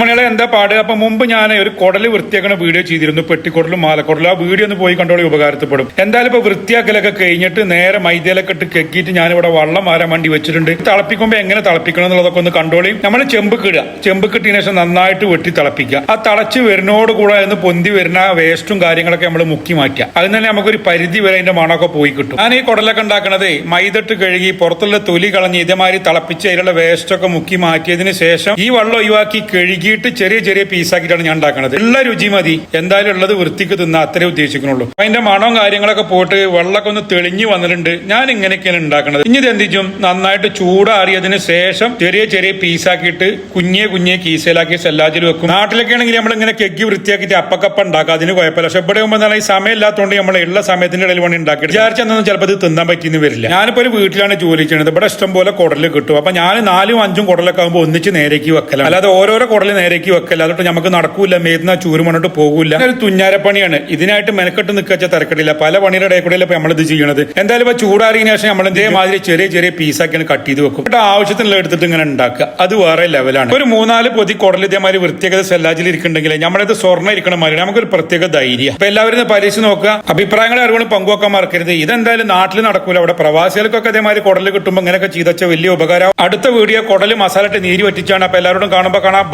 മണികളെ എന്താ പാട്? അപ്പൊ മുമ്പ് ഞാൻ ഒരു കുടൽ വൃത്തിയാക്കണ വീഡിയോ ചെയ്തിരുന്നു. പെട്ടിക്കുടലും മാലക്കുടലും. ആ വീഡിയോ ഒന്ന് പോയി കണ്ടോളി ഉപകാരപ്പെടും എന്തായാലും ഇപ്പൊ വൃത്തിയാക്കലൊക്കെ കഴിഞ്ഞിട്ട് നേരെ മൈദയിലൊക്കെ ഇട്ട് കെക്കിയിട്ട് ഞാനിവിടെ വള്ളം മാറാൻ വേണ്ടി വെച്ചിട്ടുണ്ട്. തിളപ്പിക്കുമ്പോൾ എങ്ങനെ തിളപ്പിക്കണം എന്നുള്ളതൊക്കെ ഒന്ന് കണ്ടോളി. നമ്മൾ ചെമ്പ് കിടുക ചെമ്പ് കിട്ടിയതിനു ശേഷം നന്നായിട്ട് വെട്ടി തിളപ്പിക്കുക. ആ തിളച്ച് വരുന്നോട് കൂടെ ഒന്ന് പൊന്തി വരുന്ന വേസ്റ്റും കാര്യങ്ങളൊക്കെ നമ്മൾ മുക്കി മാറ്റുക. അതിന് തന്നെ നമുക്കൊരു പരിധി വരെ അതിന്റെ മണമൊക്കെ പോയി കിട്ടും. ഞാൻ ഈ കുടലൊക്കെ ഉണ്ടാക്കണത് മൈദട്ട് കഴുകി പുറത്തുള്ള തൊലി കളഞ്ഞ് ഇതേമാതിരി തിളപ്പിച്ച് അതിലുള്ള വേസ്റ്റൊക്കെ മുക്കി മാറ്റിയതിന് ശേഷം ഈ വെള്ളം ഒഴിവാക്കി കഴുകിയിട്ട് ചെറിയ ചെറിയ പീസാക്കിയിട്ടാണ് ഞാൻ ഉണ്ടാക്കുന്നത് ഉള്ള രുചി മതി. എന്തായാലും ഉള്ളത് വൃത്തിക്ക് തിന്നാ അത്രേ ഉദ്ദേശിക്കുന്നുള്ളൂ. അതിന്റെ മണവും കാര്യങ്ങളൊക്കെ പോയിട്ട് വെള്ളമൊക്കെ ഒന്ന് തെളിഞ്ഞു വന്നിട്ടുണ്ട്. ഞാൻ ഇങ്ങനെയൊക്കെയാണ് ഉണ്ടാക്കുന്നത് ഇനി ഇത് എന്തിച്ചും നന്നായിട്ട് ചൂടാറിയതിന് ശേഷം ചെറിയ ചെറിയ പീസാക്കിയിട്ട് കുഞ്ഞെ കുഞ്ഞെ കീസയിലാക്കി സെല്ലാജിൽ വെക്കും. നാട്ടിലൊക്കെ ആണെങ്കിൽ നമ്മൾ ഇങ്ങനെ കെഗ്ഗി വൃത്തിയാക്കിയിട്ട് അപ്പക്കപ്പ ഉണ്ടാക്കുക അതിന് കുഴപ്പമില്ല. പക്ഷെ ഇവിടെ ആകുമ്പോൾ ഈ സമയം ഇല്ലാത്തതുകൊണ്ട് നമ്മൾ ഉള്ള സമയത്തിന്റെ ഇടയിൽ വേണ്ടി ഉണ്ടാക്കി വിചാരിച്ചെന്നു ചിലപ്പോൾ ഇത് തിന്നാൻ പറ്റിയെന്ന് വരില്ല. ഞാനിപ്പോ ഒരു വീട്ടിലാണ് ജോലി ചെയ്യുന്നത്. ഇവിടെ ഇഷ്ടം പോലെ കുടൽ കിട്ടും. അപ്പൊ ഞാൻ നാലും അഞ്ചും കുടലൊക്കെ ആകുമ്പോൾ ഒന്നിച്ച് നേരേക്ക് വെക്കല അല്ലാതെ ഓരോരോ കുടൽ നേരേക്ക് വെക്കല്ല അതുകൊണ്ട് നമുക്ക് നടക്കൂല. മേദന ചൂര് പോകൂല. ഒരു തുഞ്ഞാരപ്പണിയാണ് ഇതിനായിട്ട് മെനക്കെട്ട് നിൽക്കച്ച തിരക്കടില്ല. പല പണിയുടെ കൂടെ നമ്മൾ ഇത് ചെയ്യണത്. എന്തായാലും ഇപ്പൊ ചൂടാറിയതിനു ശേഷം നമ്മൾ ഇതേമാതിരി ചെറിയ ചെറിയ പീസാക്കിയാണ് കട്ട് ചെയ്ത് വെക്കും. എന്നിട്ട് ആവശ്യത്തിനുള്ള എടുത്തിട്ട് ഇങ്ങനെ ഉണ്ടാക്കുക. അത് വേറെ ലെവലാണ് ഒരു മൂന്നാൽ പൊതി കുടൽ ഇതേമാതിരി വൃത്തിയാക്കത സെല്ലാജിൽ ഇരിക്കുന്നുണ്ടെങ്കിൽ നമ്മളത് സ്വർണം ഇരിക്കണ മാതിരി നമുക്കൊരു പ്രത്യേക ധൈര്യം. അപ്പൊ എല്ലാവരും പരീക്ഷ നോക്കുക. അഭിപ്രായങ്ങൾ അറിവുകളും പങ്കുവെക്കാൻ മറക്കരുത്. ഇതെന്തായാലും നാട്ടിൽ നടക്കൂല. അവിടെ പ്രവാസികൾക്കൊക്കെ അതേമാതിരി കുടൽ കിട്ടുമ്പോൾ ഇങ്ങനെയൊക്കെ ചെയ്തച്ച വലിയ ഉപകാരം. അടുത്ത വീഡിയോ കുടൽ മസാല ഇട്ട് നീര് പറ്റിച്ചാണ് അപ്പൊ എല്ലാവരോടും കാണുമ്പോൾ കാണാം.